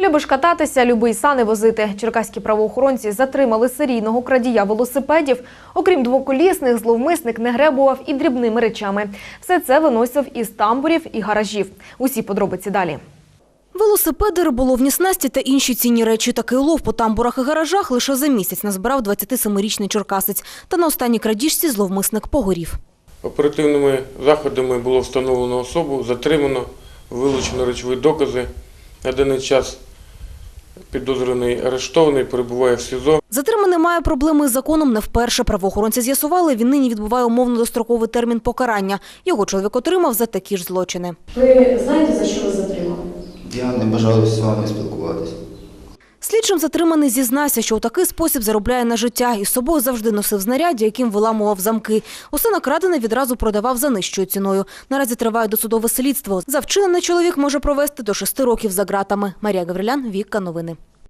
Любиш кататися, люби й сани возити. Черкаські правоохоронці затримали серійного крадія велосипедів. Окрім двоколісних, зловмисник не гребував і дрібними речами. Все це виносив із тамбурів і гаражів. Усі подробиці далі. Велосипеди, риболовні снасті та інші цінні речі. Такий улов по тамбурах і гаражах лише за місяць назбирав 27-річний черкасець. Та на останній крадіжці зловмисник погорів. Оперативними заходами було встановлено особу, затримано, вилучено речові докази. На даний час підозрюваний арештований, перебуває в СІЗО. Затриманий має проблеми з законом не вперше. Правоохоронці з'ясували, він нині відбуває умовно-достроковий термін покарання. Його чоловік отримав за такі ж злочини. Ви знаєте, за що вас затримали? Я не бажаю з вами спілкуватися. Слідчим затриманий зізнався, що у такий спосіб заробляє на життя. Із собою завжди носив знаряддя, яким виламував замки. Усе накрадене відразу продавав за нижчою ціною. Наразі триває досудове слідство. За вчинене чоловік може провести до шести років за ґратами. Марія Гаврилян, Вікка Новини.